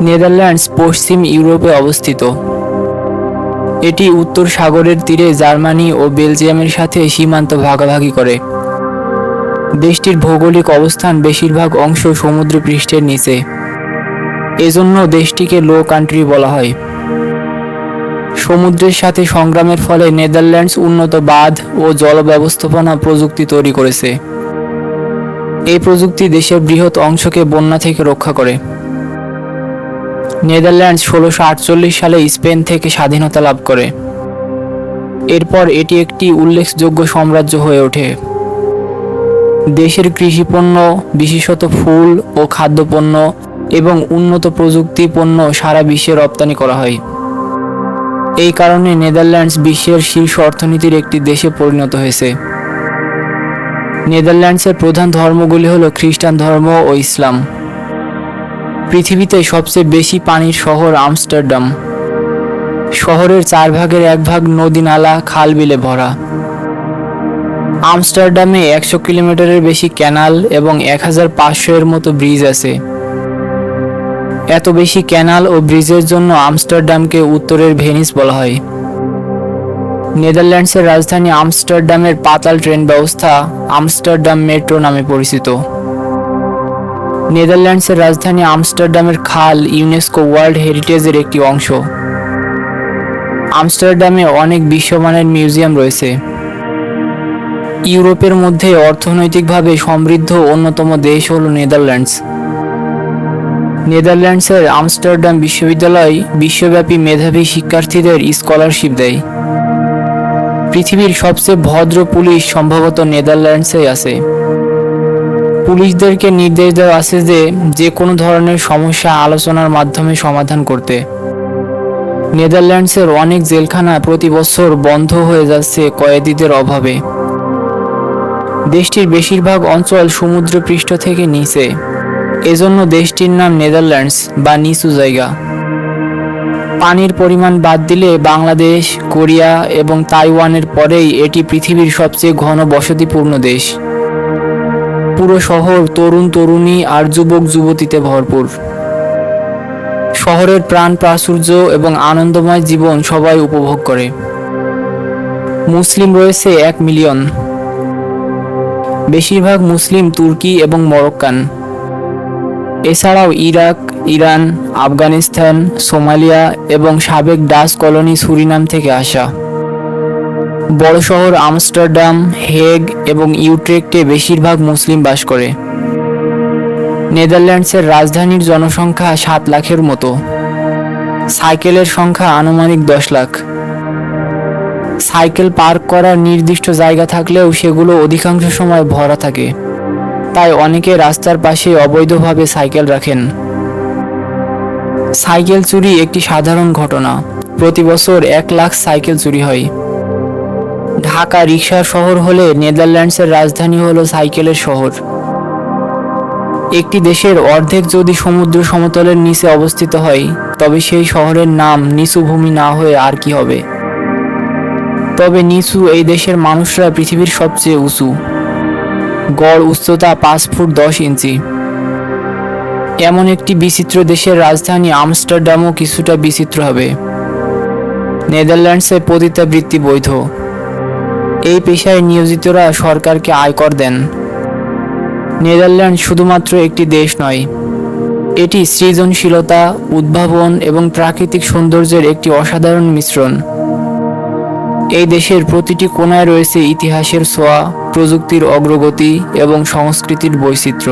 Netherlands পশ্চিম ইউরোপে অবস্থিত। এটি উত্তর সাগরের তীরে জার্মানি ও বেলজিয়ামের সাথে সীমান্ত ভাগাভাগি করে। দেশটির ভৌগোলিক অবস্থান বেশিরভাগ অংশ সমুদ্র পৃষ্ঠের নিচে। এজন্য দেশটিকে লো কান্ট্রি বলা হয়। সমুদ্রের সাথে সংগ্রামের ফলে নেদারল্যান্ডস উন্নত বাঁধ ও জল ব্যবস্থাপনা প্রযুক্তি তৈরি করেছে। এই প্রযুক্তি দেশের বৃহৎ অংশকে বন্যা থেকে রক্ষা করে। নেদারল্যান্ডস ষোলোশো আটচল্লিশ সালে স্পেন থেকে স্বাধীনতা লাভ করে। এরপর এটি একটি উল্লেখযোগ্য সাম্রাজ্য হয়ে ওঠে। দেশের কৃষিপণ্য, বিশেষত ফুল ও খাদ্যপণ্য এবং উন্নত প্রযুক্তি পণ্য সারা বিশ্বে রপ্তানি করা হয়। এই কারণে নেদারল্যান্ডস বিশ্বের শীর্ষ অর্থনীতির একটি দেশে পরিণত হয়েছে। নেদারল্যান্ডসের প্রধান ধর্মগুলি হল খ্রিস্টান ধর্ম ও ইসলাম। পৃথিবীতে সবচেয়ে বেশি পানির শহর আমস্টারডাম। শহরের চার ভাগের এক ভাগ নদী নালা, খাল বিলে ভরা। আমস্টারডামে একশো কিলোমিটারের বেশি ক্যানাল এবং এক হাজার পাঁচশো এর মতো ব্রিজ আছে। এত বেশি ক্যানাল ও ব্রিজের জন্য আমস্টারডামকে উত্তরের ভেনিস বলা হয়। নেদারল্যান্ডসের রাজধানী আমস্টারডামের পাতাল ট্রেন ব্যবস্থা আমস্টারডাম মেট্রো নামে পরিচিত। নেদারল্যান্ডসের রাজধানী আমস্টারডামের খাল ইউনেস্কো ওয়ার্ল্ড হেরিটেজের একটি অংশ। আমস্টারডামে অনেক বিশ্বমানের মিউজিয়াম রয়েছে। ইউরোপের মধ্যে অর্থনৈতিকভাবে সমৃদ্ধ অন্যতম দেশ হল নেদারল্যান্ডস। নেদারল্যান্ডসের আমস্টারডাম বিশ্ববিদ্যালয় বিশ্বব্যাপী মেধাবী শিক্ষার্থীদের স্কলারশিপ দেয়। পৃথিবীর সবচেয়ে ভদ্র পুলিশ সম্ভবত নেদারল্যান্ডসে আছে। পুলিশদেরকে নির্দেশ দেওয়া আছে যে যে কোনো ধরনের সমস্যা আলোচনার মাধ্যমে সমাধান করতে। নেদারল্যান্ডসের অনেক জেলখানা প্রতি বছর বন্ধ হয়ে যাচ্ছে কয়েদিদের অভাবে। দেশটির বেশিরভাগ অঞ্চল সমুদ্রপৃষ্ঠ থেকে নিচে। এজন্য দেশটির নাম নেদারল্যান্ডস বা নিচু জায়গা। পানির পরিমাণ বাদ দিলে বাংলাদেশ, কোরিয়া এবং তাইওয়ানের পরেই এটি পৃথিবীর সবচেয়ে ঘন বসতিপূর্ণ দেশ। পুরো শহর তরুণ তরুণী আর যুবক যুবতীতে ভরপুর। শহরের প্রাণ প্রাচুর্য এবং আনন্দময় জীবন সবাই উপভোগ করে। মুসলিম রয়েছে এক মিলিয়ন। বেশিরভাগ মুসলিম তুর্কি এবং মরক্কান। এছাড়াও ইরাক, ইরান, আফগানিস্তান, সোমালিয়া এবং সাবেক ডাচ কলোনি সুরিনাম থেকে আসা। বড় শহর আমস্টারডাম, হেগ এবং ইউট্রেক্টে বেশিরভাগ মুসলিম বাস করে। নেদারল্যান্ডসের রাজধানীর জনসংখ্যা সাত লাখের মতো। সাইকেলের সংখ্যা আনুমানিক দশ লাখ। সাইকেল পার্ক করার নির্দিষ্ট জায়গা থাকলেও সেগুলো অধিকাংশ সময় ভরা থাকে। তাই অনেকে রাস্তার পাশে অবৈধভাবে সাইকেল রাখেন। সাইকেল চুরি একটি সাধারণ ঘটনা। প্রতি বছর এক লাখ সাইকেল চুরি হয়। ঢাকা রিক্সার শহর হলে নেদারল্যান্ডসের রাজধানী হলো সাইকেলের শহর। একটি দেশের অর্ধেক যদি সমুদ্র সমতলের নিচে অবস্থিত হয়, তবে সেই শহরের নাম নিচু ভূমি না হয়ে আর কি হবে? তবে নিচু এই দেশের মানুষরা পৃথিবীর সবচেয়ে উঁচু। গড় উচ্চতা পাঁচ ফুট দশ ইঞ্চি। এমন একটি বিচিত্র দেশের রাজধানী আমস্টারডামও কিছুটা বিচিত্র হবে। নেদারল্যান্ডসে পতিতাবৃত্তি বৈধ। এই পেশায় নিয়োজিতরা সরকারকে আয়কর দেন। নেদারল্যান্ড শুধুমাত্র একটি দেশ নয়, এটি সৃজনশীলতা, উদ্ভাবন এবং প্রাকৃতিক সৌন্দর্যের একটি অসাধারণ মিশ্রণ। এই দেশের প্রতিটি কোণায় রয়েছে ইতিহাসের ছোঁয়া, প্রযুক্তির অগ্রগতি এবং সংস্কৃতির বৈচিত্র্য।